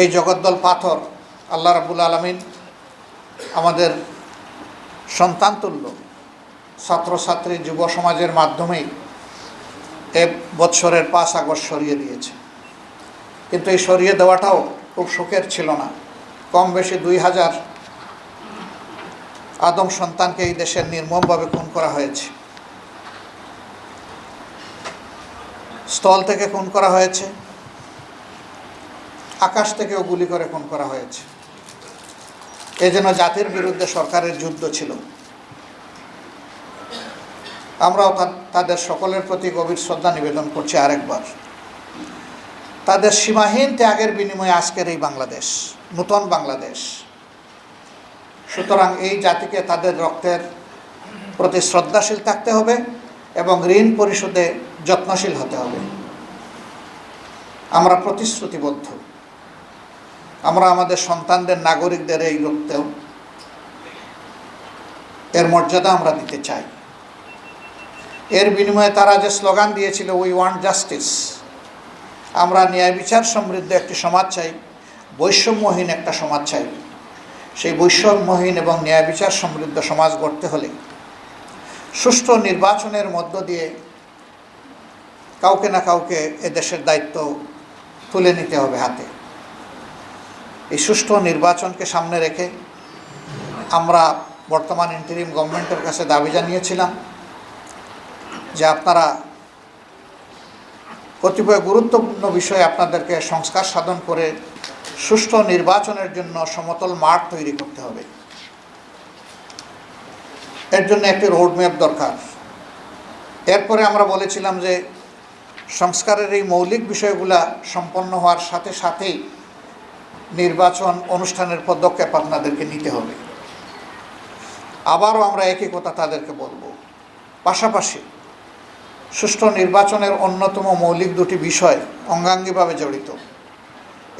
এই জগদ্দল পাথর আল্লাহ রাবুল আলমিন আমাদের সন্তান তুল্য ছাত্রছাত্রী যুব সমাজের মাধ্যমেই এ বৎসরের পাঁচ আগস্ট সরিয়ে দিয়েছে। কিন্তু এই সরিয়ে দেওয়াটাও খুব সুখের ছিল না। কম বেশি দুই হাজার আদম সন্তানকে এই দেশের নির্মমভাবে খুন করা হয়েছে। স্থল থেকে খুন করা হয়েছে। আকাশ থেকেও গুলি করে খুন করা হয়েছে। এ যেন জাতির বিরুদ্ধে সরকারের যুদ্ধ ছিল। আমরাও তাদের সকলের প্রতি গভীর শ্রদ্ধা নিবেদন করছি আরেকবার। তাদের সীমাহীন ত্যাগের বিনিময়ে আজকের এই বাংলাদেশ, নূতন বাংলাদেশ। সুতরাং এই জাতিকে তাদের রক্তের প্রতি শ্রদ্ধাশীল থাকতে হবে এবং ঋণ পরিশোধে যত্নশীল হতে হবে। আমরা প্রতিশ্রুতিবদ্ধ। আমরা আমাদের সন্তানদের, নাগরিকদের এই রক্তেও এর মর্যাদা আমরা দিতে চাই। এর বিনিময়ে তারা যে স্লোগান দিয়েছিল উই ওয়ান্ট জাস্টিস আমরা ন্যায় বিচার সমৃদ্ধ একটি সমাজ চাই, বৈষম্যহীন একটা সমাজ চাই। সেই বৈষম্যহীন এবং ন্যায় বিচার সমৃদ্ধ সমাজ গড়তে হলে সুষ্ঠু নির্বাচনের মধ্য দিয়ে কাউকে না কাউকে এদেশের দায়িত্ব তুলে নিতে হবে হাতে। এই সুষ্ঠু নির্বাচনকে সামনে রেখে আমরা বর্তমান ইন্টারিম গভর্নমেন্টের কাছে দাবি জানিয়েছিলাম যে আপনারা কতিপয় গুরুত্বপূর্ণ বিষয়ে আপনাদেরকে সংস্কার সাধন করে সুষ্ঠু নির্বাচনের জন্য সমতল মাঠ তৈরি করতে হবে। এর জন্য একটি রোডম্যাপ দরকার। এরপরে আমরা বলেছিলাম যে সংস্কারের এই মৌলিক বিষয়গুলা সম্পন্ন হওয়ার সাথে সাথেই নির্বাচন অনুষ্ঠানের পদক্ষেপ আপনাদেরকে নিতে হবে। আবারও আমরা একই কথা তাদেরকে বলব। পাশাপাশি সুষ্ঠু নির্বাচনের অন্যতম মৌলিক দুটি বিষয় অঙ্গাঙ্গিভাবে জড়িত।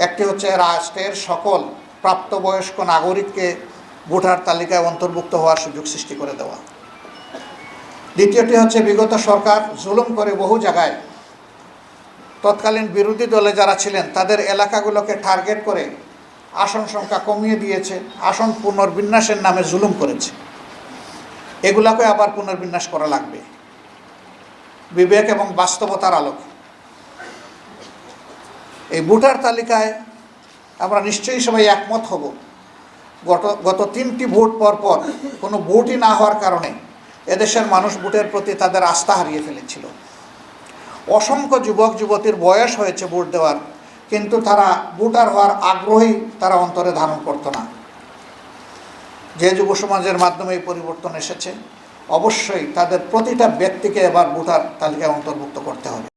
একটি হচ্ছে রাষ্ট্রের সকল প্রাপ্তবয়স্ক নাগরিককে ভোটার তালিকায় অন্তর্ভুক্ত হওয়ার সুযোগ সৃষ্টি করে দেওয়া। দ্বিতীয়টি হচ্ছে বিগত সরকার জুলুম করে বহু জায়গায় তৎকালীন বিরোধী দলে যারা ছিলেন, তাদের এলাকাগুলোকে টার্গেট করে আসন সংখ্যা কমিয়ে দিয়েছে, আসন পুনর্বিন্যাসের নামে জুলুম করেছে। এগুলাকে আবার পুনর্বিন্যাস করা লাগবে। বিবেক এবং বাস্তবতার আলোকে। এই ভোটার তালিকায় আমরা নিশ্চয়ই সবাই একমত হব। গত গত তিনটি ভোট পর পর কোনো ভোটই না হওয়ার কারণে এদেশের মানুষ ভোটের প্রতি তাদের আস্থা হারিয়ে ফেলেছিল। অসংখ্য যুবক, যুবতীর বয়স হয়েছে ভোট দেওয়ার। কিন্তু তারা ভোটার হওয়ার আগ্রহী তারা অন্তরে ধারণ করতো না। যে যুব সমাজের মাধ্যমে এই পরিবর্তন এসেছে, অবশ্যই তাদের প্রতিটা ব্যক্তিকে এবার ভোটার তালিকায় অন্তর্ভুক্ত করতে হবে।